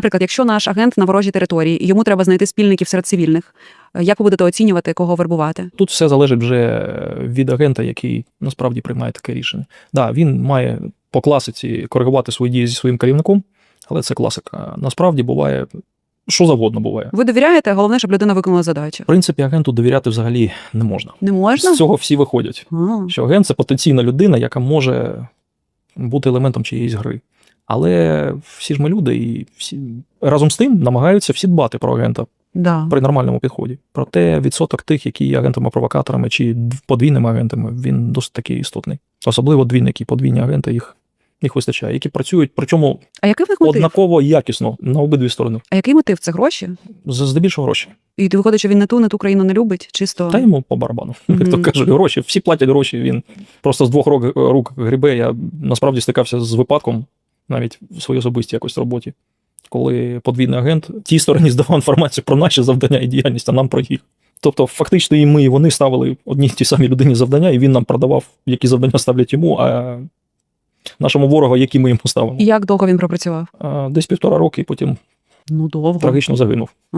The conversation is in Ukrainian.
Наприклад, якщо наш агент на ворожій території, і йому треба знайти спільників серед цивільних, е, як ви будете оцінювати, кого вербувати? Тут все залежить вже від агента, який насправді приймає таке рішення. Да, він має по класиці коригувати свої дії зі своїм керівником, але це класика. Насправді буває, що завгодно буває. Ви довіряєте, головне, щоб людина виконала задачу. В принципі, агенту довіряти взагалі не можна. Не можна? З цього всі виходять. А, Що агент це потенційна людина, яка може бути елементом чиєїсь гри. Але всі ж ми люди, і всі разом з тим намагаються всі дбати про агента да. при нормальному підході. Проте відсоток тих, які є агентами-провокаторами чи подвійними агентами, він досить таки істотний. Особливо двійники, подвійні агенти, їх, їх вистачає, які працюють, причому А який в них мотив? однаково якісно на обидві сторони. А який мотив? Це гроші? З- Здебільшого гроші. І ти виходить, що він не ту, не ту країну не любить, чисто. Та йому по барабану. Як то кажуть, гроші. Всі платять гроші. Він просто з двох рук, рук грібе. Я насправді стикався з випадком навіть в своїй особистій якось роботі, коли подвійний агент тій стороні здавав інформацію про наші завдання і діяльність, а нам про їх. Тобто, фактично, і ми, і вони ставили одній й тій самій людині завдання, і він нам продавав, які завдання ставлять йому, а нашому ворогу, які ми йому ставимо. І як довго він пропрацював? Десь півтора роки, потім Ну, довго. трагічно загинув.